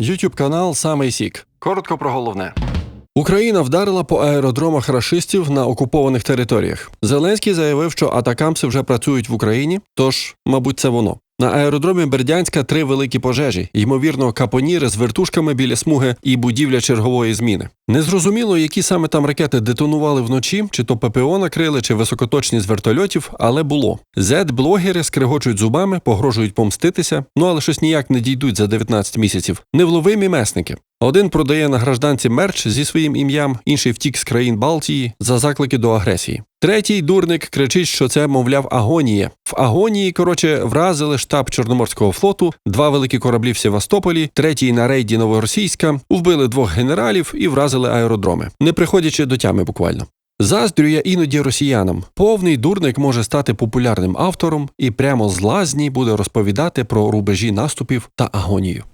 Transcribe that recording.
YouTube канал Самий Сік. Коротко про головне. Україна вдарила по аеродромах рашистів на окупованих територіях. Зеленський заявив, що атакамси вже працюють в Україні, тож, мабуть, це воно. На аеродромі Бердянська три великі пожежі, ймовірно, капоніри з вертушками біля смуги і будівля чергової зміни. Незрозуміло, які саме там ракети детонували вночі, чи то ППО накрили, чи високоточні з вертольотів, але було. Зет-блогери скригочуть зубами, погрожують помститися, ну але щось ніяк не дійдуть за 19 місяців. Невловимі месники. Один продає на гражданці мерч зі своїм ім'ям, інший втік з країн Балтії за заклики до агресії. Третій дурник кричить, що це, мовляв, агонія. В агонії, коротше, вразили штаб Чорноморського флоту, два великі кораблі в Севастополі, третій на рейді Новоросійська, вбили двох генералів і вразили аеродроми, не приходячи до тями буквально. Заздрю я іноді росіянам. Повний дурник може стати популярним автором і прямо з лазні буде розповідати про рубежі наступів та агонію.